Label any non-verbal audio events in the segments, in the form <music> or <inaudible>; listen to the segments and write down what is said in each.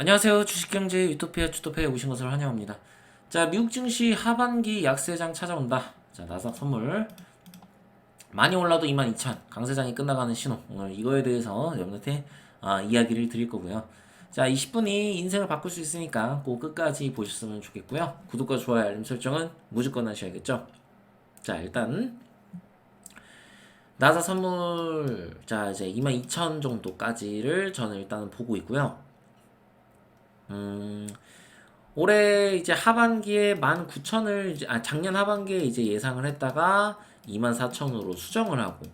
안녕하세요. 주식경제 유토피아 주토피아에 오신 것을 환영합니다. 자, 미국 증시 하반기 약세장 찾아온다. 자, 나스닥 선물 많이 올라도 22,000 강세장이 끝나가는 신호. 오늘 이거에 대해서 여러분한테 아, 이야기를 드릴 거고요. 자, 20분이 인생을 바꿀 수 있으니까 꼭 끝까지 보셨으면 좋겠고요. 구독과 좋아요, 알림 설정은 무조건 하셔야겠죠. 자, 일단 나사 선물 자 이제 22,000 정도까지를 저는 일단은 보고 있고요. 음, 올해 이제 하반기에 19,000을 이제 아 작년 하반기에 이제 예상을 했다가 24,000으로 수정을 하고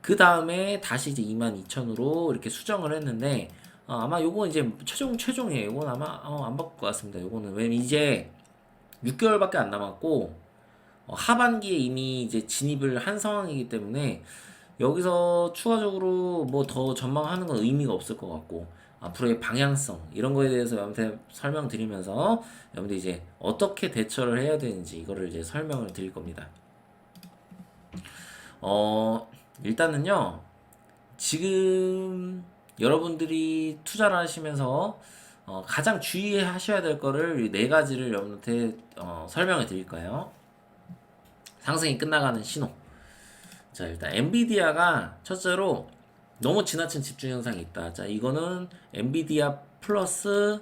그 다음에 다시 이제 22,000으로 이렇게 수정을 했는데 어, 아마 요거 이제 최종 최종이에요. 요건 아마 어, 안 바꿀 것 같습니다. 요거는 왜냐면 이제 6개월밖에 안 남았고 어, 하반기에 이미 이제 진입을 한 상황이기 때문에 여기서 추가적으로 뭐 더 전망하는 건 의미가 없을 것 같고 앞으로의 방향성 이런 거에 대해서 여러분한테 설명드리면서 여러분들 이제 어떻게 대처를 해야 되는지 이거를 이제 설명을 드릴 겁니다. 어 일단은요 지금 여러분들이 투자를 하시면서 어, 가장 주의하셔야 될 거를 네 가지를 여러분한테 어, 설명해 드릴 거예요. 상승이 끝나가는 신호. 자, 일단 엔비디아가 첫째로 너무 지나친 집중 현상이 있다. 자, 이거는 엔비디아 플러스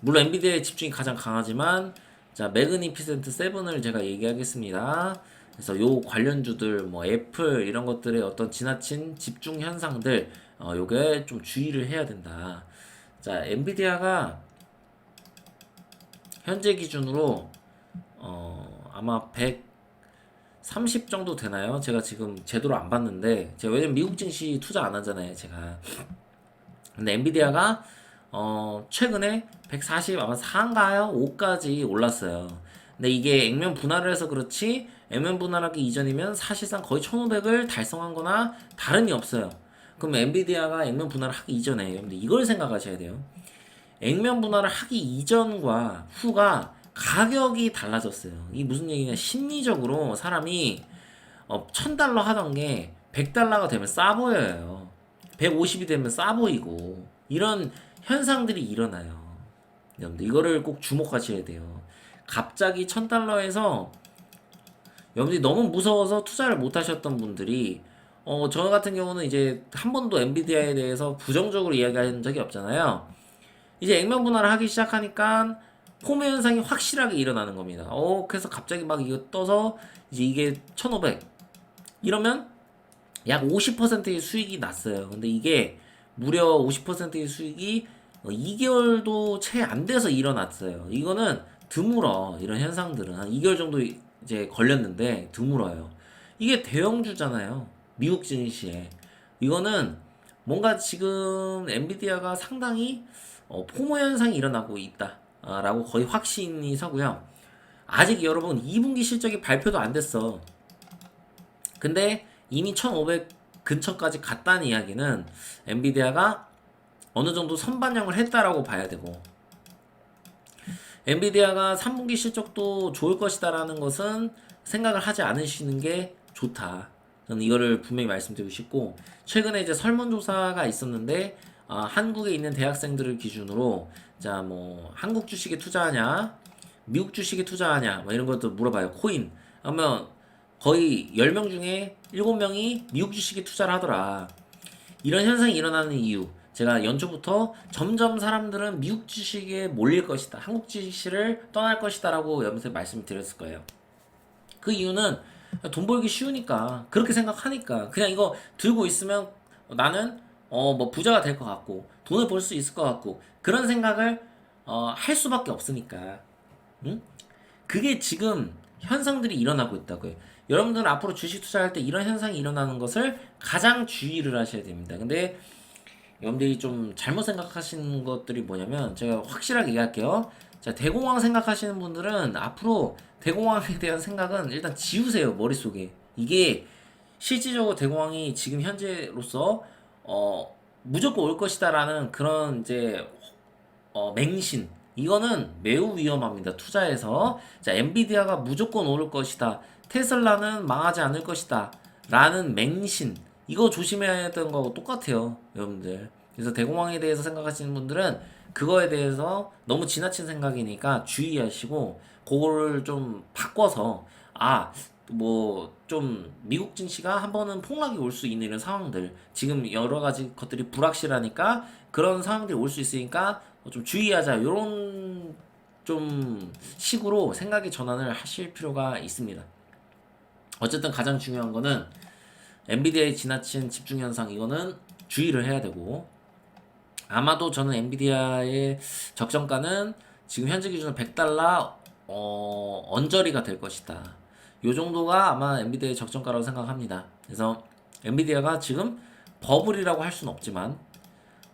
물론 엔비디아의 집중이 가장 강하지만 자, 매그니피센트 7을 제가 얘기하겠습니다. 그래서 요 관련주들 뭐 애플 이런 것들의 어떤 지나친 집중 현상들 어 요게 좀 주의를 해야 된다. 자, 엔비디아가 현재 기준으로 어 아마 100 30 정도 되나요? 제가 지금 제대로 안 봤는데 제가 왜냐면 미국 증시 투자 안 하잖아요, 제가. 근데 엔비디아가 어 최근에 140 아마 4인가요? 5까지 올랐어요. 근데 이게 액면 분할을 해서 그렇지 액면 분할하기 이전이면 사실상 거의 1500을 달성한 거나 다름이 없어요. 그럼 엔비디아가 액면 분할을 하기 이전에 근데 이걸 생각하셔야 돼요. 액면 분할을 하기 이전과 후가 가격이 달라졌어요. 이게 무슨 얘기냐? 심리적으로 사람이 어, 1000달러 하던 게 100달러가 되면 싸 보여요. 150이 되면 싸 보이고 이런 현상들이 일어나요. 여러분들 이거를 꼭 주목하셔야 돼요. 갑자기 1000달러에서 여러분들이 너무 무서워서 투자를 못 하셨던 분들이 어, 저 같은 경우는 이제 한 번도 엔비디아에 대해서 부정적으로 이야기한 적이 없잖아요. 이제 액면 분할을 하기 시작하니까 포메 현상이 확실하게 일어나는 겁니다. 어, 그래서 갑자기 막 이거 떠서 이제 이게 1500 이러면 약 50%의 수익이 났어요. 근데 이게 무려 50%의 수익이 2개월도 채 안 돼서 일어났어요. 이거는 드물어. 이런 현상들은 한 2개월 정도 이제 걸렸는데 드물어요. 이게 대형주잖아요. 미국 증시에. 이거는 뭔가 지금 엔비디아가 상당히 어, 포모 현상이 일어나고 있다. 아, 라고 거의 확신이 서고요. 아직 여러분 2분기 실적이 발표도 안 됐어. 근데 이미 1500 근처까지 갔다는 이야기는 엔비디아가 어느 정도 선반영을 했다라고 봐야 되고 엔비디아가 3분기 실적도 좋을 것이다라는 것은 생각을 하지 않으시는 게 좋다. 저는 이거를 분명히 말씀드리고 싶고 최근에 이제 설문조사가 있었는데 아, 한국에 있는 대학생들을 기준으로 자 뭐 한국 주식에 투자하냐 미국 주식에 투자하냐 뭐 이런 것도 물어봐요 코인. 그러면 거의 10명 중에 7명이 미국 주식에 투자를 하더라. 이런 현상이 일어나는 이유. 제가 연초부터 점점 사람들은 미국 주식에 몰릴 것이다 한국 주식을 떠날 것이다 라고 여러분한테 말씀을 드렸을 거예요. 그 이유는 돈 벌기 쉬우니까 그렇게 생각하니까 그냥 이거 들고 있으면 나는 어 뭐 부자가 될 것 같고 돈을 벌 수 있을 것 같고 그런 생각을 어, 할 수밖에 없으니까 응? 그게 지금 현상들이 일어나고 있다고요. 여러분들은 앞으로 주식 투자할 때 이런 현상이 일어나는 것을 가장 주의를 하셔야 됩니다. 근데 여러분들이 좀 잘못 생각하시는 것들이 뭐냐면 제가 확실하게 얘기할게요. 자, 대공황 생각하시는 분들은 앞으로 대공황에 대한 생각은 일단 지우세요, 머릿속에. 이게 실질적으로 대공황이 지금 현재로서 어, 무조건 올 것이다라는 그런 이제 어, 맹신 이거는 매우 위험합니다. 투자에서 자 엔비디아가 무조건 오를 것이다. 테슬라는 망하지 않을 것이다. 라는 맹신 이거 조심해야 되는 거하고 똑같아요, 여러분들. 그래서 대공황에 대해서 생각하시는 분들은 그거에 대해서 너무 지나친 생각이니까 주의하시고 그거를 좀 바꿔서 아 뭐 좀 미국 증시가 한 번은 폭락이 올 수 있는 이런 상황들 지금 여러 가지 것들이 불확실하니까 그런 상황들이 올 수 있으니까 좀 주의하자 이런 좀 식으로 생각의 전환을 하실 필요가 있습니다. 어쨌든 가장 중요한 거는 엔비디아의 지나친 집중 현상 이거는 주의를 해야 되고 아마도 저는 엔비디아의 적정가는 지금 현재 기준으로 100달러 어, 언저리가 될 것이다. 요 정도가 아마 엔비디아의 적정가라고 생각합니다. 그래서 엔비디아가 지금 버블이라고 할 수는 없지만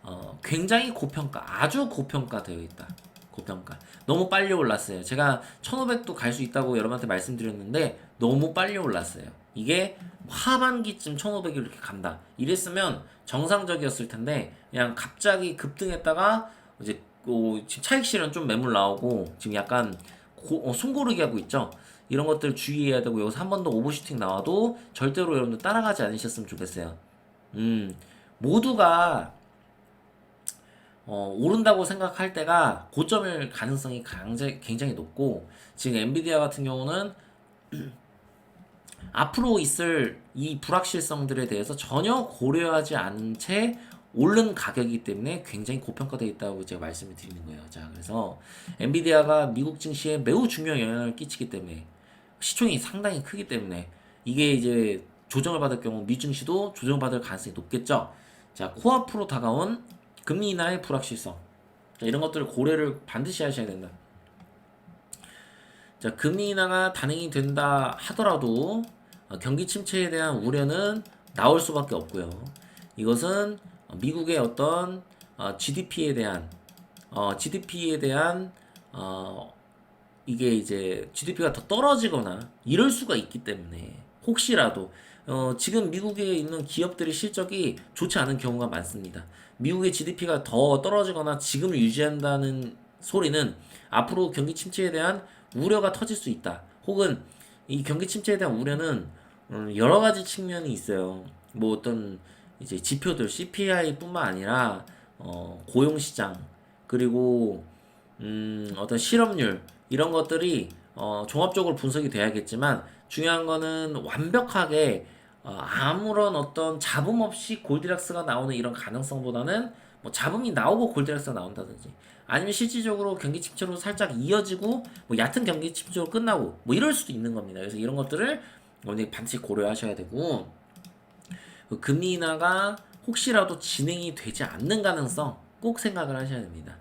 어, 굉장히 고평가, 아주 고평가 되어 있다. 고평가. 너무 빨리 올랐어요. 제가 1500도 갈 수 있다고 여러분한테 말씀드렸는데 너무 빨리 올랐어요. 이게 하반기쯤 1500이 이렇게 간다. 이랬으면 정상적이었을 텐데 그냥 갑자기 급등했다가 이제 어, 지금 차익 실현 좀 매물 나오고 지금 약간 고, 어, 숨고르기 하고 있죠. 이런 것들 주의해야 되고 여기서 한 번 더 오버슈팅 나와도 절대로 여러분들 따라가지 않으셨으면 좋겠어요. 음, 모두가 어, 오른다고 생각할 때가 고점일 가능성이 굉장히, 굉장히 높고 지금 엔비디아 같은 경우는 <clears throat> 앞으로 있을 이 불확실성들에 대해서 전혀 고려하지 않은 채 오른 가격이기 때문에 굉장히 고평가되어 있다고 제가 말씀을 드리는 거예요. 자, 그래서 엔비디아가 미국 증시에 매우 중요한 영향을 끼치기 때문에 시총이 상당히 크기 때문에 이게 이제 조정을 받을 경우 미증시도 조정을 받을 가능성이 높겠죠. 자, 코앞으로 다가온 금리 인하의 불확실성. 자, 이런 것들을 고려를 반드시 하셔야 된다. 자, 금리 인하가 단행이 된다 하더라도 어, 경기 침체에 대한 우려는 나올 수밖에 없고요. 이것은 미국의 어떤 어, GDP에 대한 어, GDP에 대한 어, 이게 이제 GDP가 더 떨어지거나 이럴 수가 있기 때문에 혹시라도 어, 지금 미국에 있는 기업들의 실적이 좋지 않은 경우가 많습니다. 미국의 GDP가 더 떨어지거나 지금을 유지한다는 소리는 앞으로 경기 침체에 대한 우려가 터질 수 있다. 혹은 이 경기 침체에 대한 우려는 음, 여러 가지 측면이 있어요. 뭐 어떤 이제 지표들 CPI뿐만 아니라 어, 고용 시장 그리고 음, 어떤 실업률 이런 것들이 어, 종합적으로 분석이 돼야겠지만 중요한 거는 완벽하게 어, 아무런 어떤 잡음 없이 골디락스가 나오는 이런 가능성보다는 뭐 잡음이 나오고 골디락스가 나온다든지 아니면 실질적으로 경기 침체로 살짝 이어지고 뭐 얕은 경기 침체로 끝나고 뭐 이럴 수도 있는 겁니다. 그래서 이런 것들을 오늘 반드시 고려하셔야 되고 그 금리 인하가 혹시라도 진행이 되지 않는 가능성 꼭 생각을 하셔야 됩니다.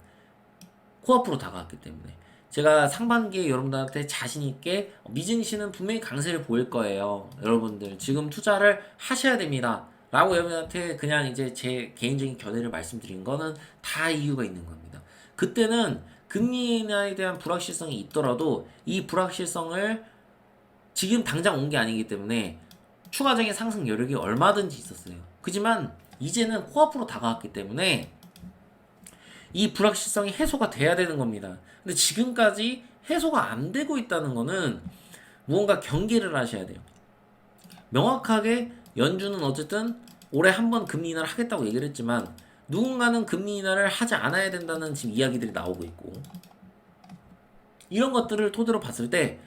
코앞으로 다가왔기 때문에 제가 상반기에 여러분들한테 자신 있게 미증시는 분명히 강세를 보일 거예요. 여러분들 지금 투자를 하셔야 됩니다. 라고 여러분한테 그냥 이제 제 개인적인 견해를 말씀드린 거는 다 이유가 있는 겁니다. 그때는 금리 인하에 대한 불확실성이 있더라도 이 불확실성을 지금 당장 온 게 아니기 때문에 추가적인 상승 여력이 얼마든지 있었어요. 그지만 이제는 코앞으로 다가왔기 때문에 이 불확실성이 해소가 돼야 되는 겁니다. 근데 지금까지 해소가 안 되고 있다는 거는 무언가 경계를 하셔야 돼요. 명확하게 연준은 어쨌든 올해 한 번 금리 인하를 하겠다고 얘기를 했지만 누군가는 금리 인하를 하지 않아야 된다는 지금 이야기들이 나오고 있고 이런 것들을 토대로 봤을 때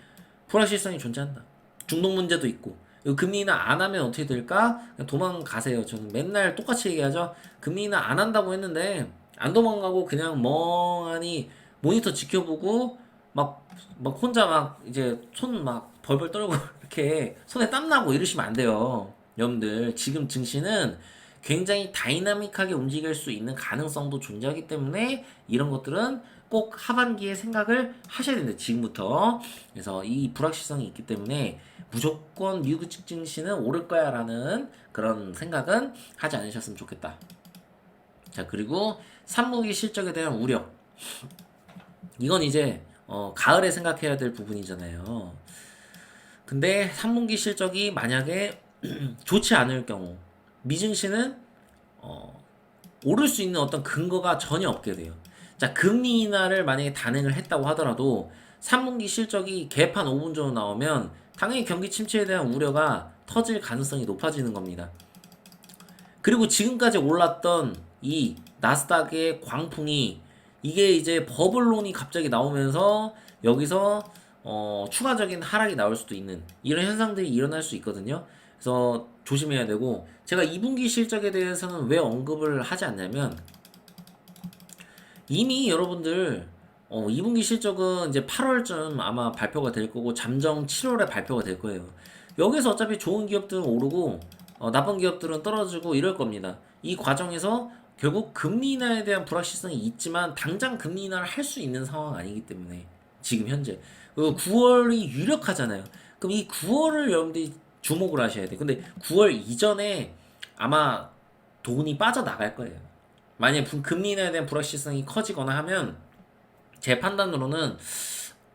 불확실성이 존재한다. 중동 문제도 있고 금리 인하 안 하면 어떻게 될까? 도망가세요. 저는 맨날 똑같이 얘기하죠. 금리 인하 안 한다고 했는데 안 도망가고 그냥 멍하니 모니터 지켜보고 막, 막 혼자 막 이제 손 막 벌벌 떨고 <laughs> 이렇게 손에 땀 나고 이러시면 안 돼요. 여러분들 지금 증시는 굉장히 다이나믹하게 움직일 수 있는 가능성도 존재하기 때문에 이런 것들은 꼭 하반기에 생각을 하셔야 된다 지금부터 그래서 이 불확실성이 있기 때문에 무조건 미국 증시는 오를 거야 라는 그런 생각은 하지 않으셨으면 좋겠다 자 그리고 3분기 실적에 대한 우려 이건 이제 어, 가을에 생각해야 될 부분이잖아요 근데 3분기 실적이 만약에 <clears throat> 좋지 않을 경우 미증시는 어, 오를 수 있는 어떤 근거가 전혀 없게 돼요. 자, 금리 인하를 만약에 단행을 했다고 하더라도 3분기 실적이 개판 5분 정도 나오면 당연히 경기 침체에 대한 우려가 터질 가능성이 높아지는 겁니다. 그리고 지금까지 올랐던 이 나스닥의 광풍이 이게 이제 버블론이 갑자기 나오면서 여기서 어, 추가적인 하락이 나올 수도 있는 이런 현상들이 일어날 수 있거든요. 그래서 조심해야 되고 제가 2분기 실적에 대해서는 왜 언급을 하지 않냐면 이미 여러분들 어, 2분기 실적은 이제 8월쯤 아마 발표가 될 거고 잠정 7월에 발표가 될 거예요. 여기서 어차피 좋은 기업들은 오르고 어, 나쁜 기업들은 떨어지고 이럴 겁니다. 이 과정에서 결국 금리 인하에 대한 불확실성이 있지만 당장 금리 인하를 할 수 있는 상황 아니기 때문에 지금 현재 그리고 9월이 유력하잖아요. 그럼 이 9월을 여러분들이 주목을 하셔야 돼. 근데 9월 이전에 아마 돈이 빠져나갈 거예요. 만약에 부- 금리 인하에 대한 불확실성이 커지거나 하면 제 판단으로는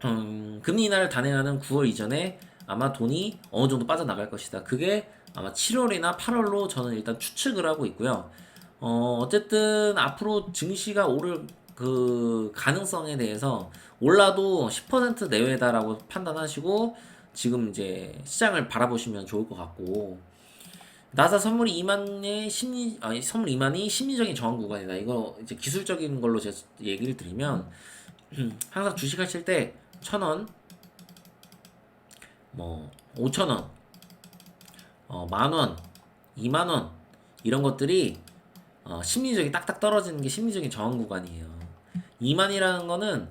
음, 금리 인하를 단행하는 9월 이전에 아마 돈이 어느 정도 빠져나갈 것이다. 그게 아마 7월이나 8월로 저는 일단 추측을 하고 있고요. 어, 어쨌든 앞으로 증시가 오를 그 가능성에 대해서 올라도 10% 내외다라고 판단하시고 지금 이제 시장을 바라보시면 좋을 것 같고 나사 선물이 2만의 심리 아니 선물 2만이 심리적인 저항 구간이다. 이거 이제 기술적인 걸로 제가 얘기를 드리면 <clears throat> 항상 주식 하실 때천 원, 뭐 오천 원, 어, 만 원, 이만 원 이런 것들이 어, 심리적이 딱딱 떨어지는 게 심리적인 저항 구간이에요. 2만이라는 거는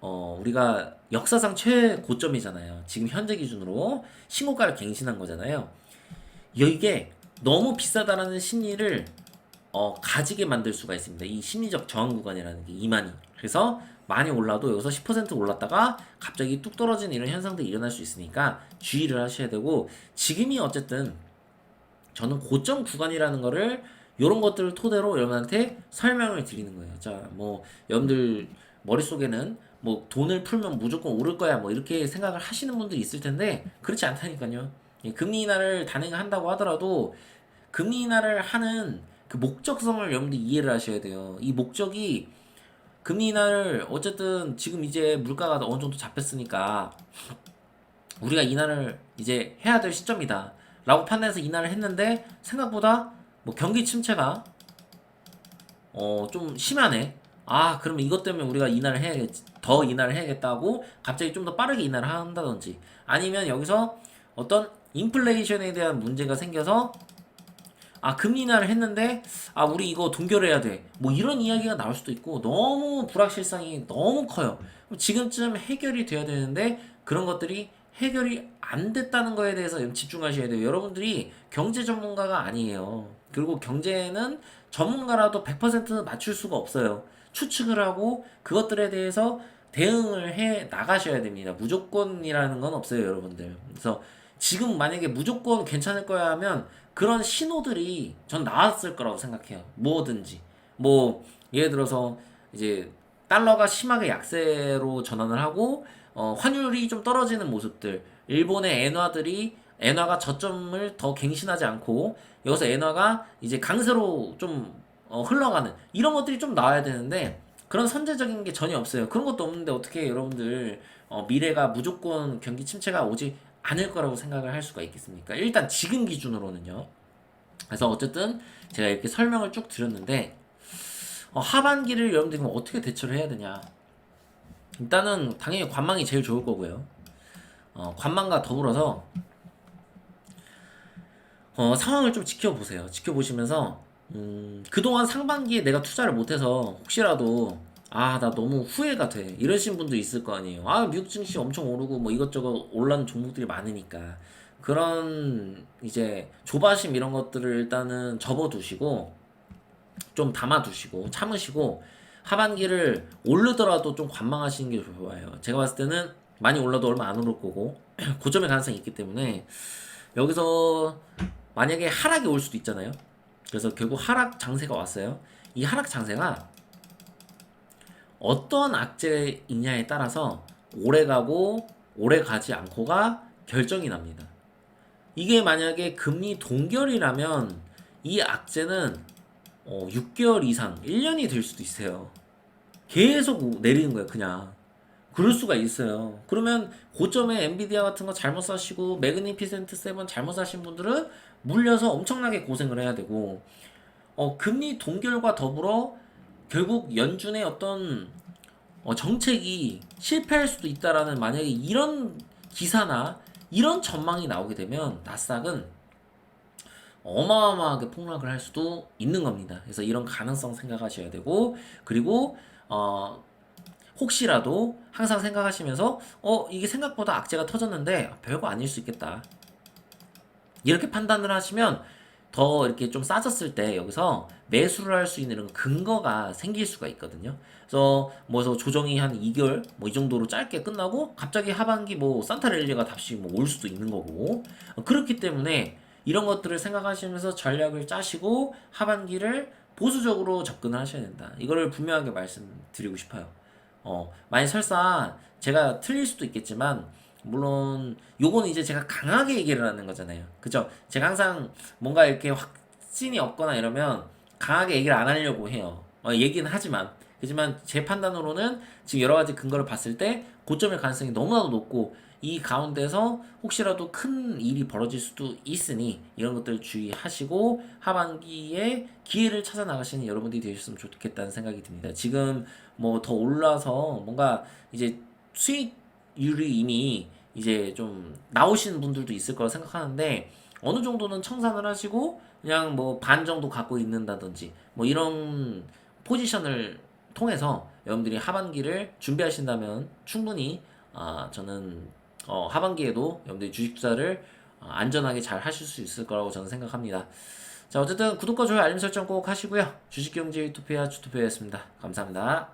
어, 우리가 역사상 최고점이잖아요. 지금 현재 기준으로 신고가를 갱신한 거잖아요. 이게 너무 비싸다라는 심리를 어, 가지게 만들 수가 있습니다. 이 심리적 저항 구간이라는 게 2만이. 그래서 많이 올라도 여기서 10% 올랐다가 갑자기 뚝 떨어지는 이런 현상들이 일어날 수 있으니까 주의를 하셔야 되고 지금이 어쨌든 저는 고점 구간이라는 거를 이런 것들을 토대로 여러분한테 설명을 드리는 거예요. 자, 뭐 여러분들 머릿속에는 뭐 돈을 풀면 무조건 오를 거야 뭐 이렇게 생각을 하시는 분들이 있을 텐데 그렇지 않다니까요. 예, 금리 인하를 단행한다고 하더라도 금리 인하를 하는 그 목적성을 여러분들 이해를 하셔야 돼요. 이 목적이 금리 인하를 어쨌든 지금 이제 물가가 어느 정도 잡혔으니까 우리가 인하를 이제 해야 될 시점이다. 라고 판단해서 인하를 했는데 생각보다 뭐 경기 침체가 어 좀 심하네. 아, 그러면 이것 때문에 우리가 인하를 해야겠, 더 인하를 해야겠다고 갑자기 좀 더 빠르게 인하를 한다든지 아니면 여기서 어떤 인플레이션에 대한 문제가 생겨서 아 금리 인하를 했는데 아 우리 이거 동결해야 돼. 뭐 이런 이야기가 나올 수도 있고 너무 불확실성이 너무 커요. 지금쯤 해결이 돼야 되는데 그런 것들이 해결이 안 됐다는 거에 대해서 집중하셔야 돼요. 여러분들이 경제 전문가가 아니에요 그리고 경제는 전문가라도 100% 맞출 수가 없어요 추측을 하고 그것들에 대해서 대응을 해 나가셔야 됩니다 무조건이라는 건 없어요 여러분들 그래서 지금 만약에 무조건 괜찮을 거야 하면 그런 신호들이 전 나왔을 거라고 생각해요. 뭐든지. 뭐 예를 들어서 이제 달러가 심하게 약세로 전환을 하고 어, 환율이 좀 떨어지는 모습들. 일본의 엔화들이 엔화가 저점을 더 갱신하지 않고 여기서 엔화가 이제 강세로 좀 어, 흘러가는 이런 것들이 좀 나와야 되는데 그런 선제적인 게 전혀 없어요. 그런 것도 없는데 어떻게 여러분들 어, 미래가 무조건 경기 침체가 오지 않을 거라고 생각을 할 수가 있겠습니까? 일단 지금 기준으로는요. 그래서 어쨌든 제가 이렇게 설명을 쭉 드렸는데 어, 하반기를 여러분들이 어떻게 대처를 해야 되냐? 일단은 당연히 관망이 제일 좋을 거고요. 어, 관망과 더불어서 어, 상황을 좀 지켜보세요. 지켜보시면서 음, 그동안 상반기에 내가 투자를 못해서 혹시라도 아, 나 너무 후회가 돼. 이러신 분도 있을 거 아니에요. 아, 미국 증시 엄청 오르고 뭐 이것저것 올라는 종목들이 많으니까. 그런 이제 조바심 이런 것들을 일단은 접어두시고 좀 담아두시고 참으시고 하반기를 오르더라도 좀 관망하시는 게 좋아요. 제가 봤을 때는 많이 올라도 얼마 안 오를 거고 <clears throat> 고점의 가능성이 있기 때문에 여기서 만약에 하락이 올 수도 있잖아요. 그래서 결국 하락 장세가 왔어요. 이 하락 장세가 어떤 악재이냐에 따라서 오래 가고 오래 가지 않고가 결정이 납니다. 이게 만약에 금리 동결이라면 이 악재는 어, 6개월 이상, 1년이 될 수도 있어요. 계속 내리는 거예요, 그냥. 그럴 수가 있어요. 그러면 고점에 엔비디아 같은 거 잘못 사시고 매그니피센트 세븐 잘못 사신 분들은 물려서 엄청나게 고생을 해야 되고 어, 금리 동결과 더불어 결국 연준의 어떤 어, 정책이 실패할 수도 있다라는 만약에 이런 기사나 이런 전망이 나오게 되면 나스닥은 어마어마하게 폭락을 할 수도 있는 겁니다. 그래서 이런 가능성 생각하셔야 되고 그리고 어 혹시라도 항상 생각하시면서 어 이게 생각보다 악재가 터졌는데 별거 아닐 수 있겠다. 이렇게 판단을 하시면 더 이렇게 좀 싸졌을 때 여기서 매수를 할 수 있는 근거가 생길 수가 있거든요. 그래서 뭐 그래서 조정이 한 2개월 뭐 이 정도로 짧게 끝나고 갑자기 하반기 뭐 산타렐리가 다시 뭐 올 수도 있는 거고 어, 그렇기 때문에 이런 것들을 생각하시면서 전략을 짜시고 하반기를 보수적으로 접근을 하셔야 된다. 이거를 분명하게 말씀드리고 싶어요. 어, 만약 설사 제가 틀릴 수도 있겠지만 물론 요거는 이제 제가 강하게 얘기를 하는 거잖아요. 그죠? 제가 항상 뭔가 이렇게 확신이 없거나 이러면 강하게 얘기를 안 하려고 해요. 어, 얘기는 하지만 하지만 제 판단으로는 지금 여러 가지 근거를 봤을 때 고점일 가능성이 너무나도 높고 이 가운데서 혹시라도 큰 일이 벌어질 수도 있으니 이런 것들 주의하시고 하반기에 기회를 찾아 나가시는 여러분들이 되셨으면 좋겠다는 생각이 듭니다. 지금 뭐 더 올라서 뭔가 이제 수익 률이 이미 이제 좀 나오시는 분들도 있을 거라 생각하는데 어느 정도는 청산을 하시고 그냥 뭐 반 정도 갖고 있는다든지 뭐 이런 포지션을 통해서 여러분들이 하반기를 준비하신다면 충분히 아 저는 어 하반기에도 여러분들이 주식 투자를 어, 안전하게 잘 하실 수 있을 거라고 저는 생각합니다. 자 어쨌든 구독과 좋아요 알림 설정 꼭 하시고요. 주식경제 유토피아 주토피아였습니다. 감사합니다.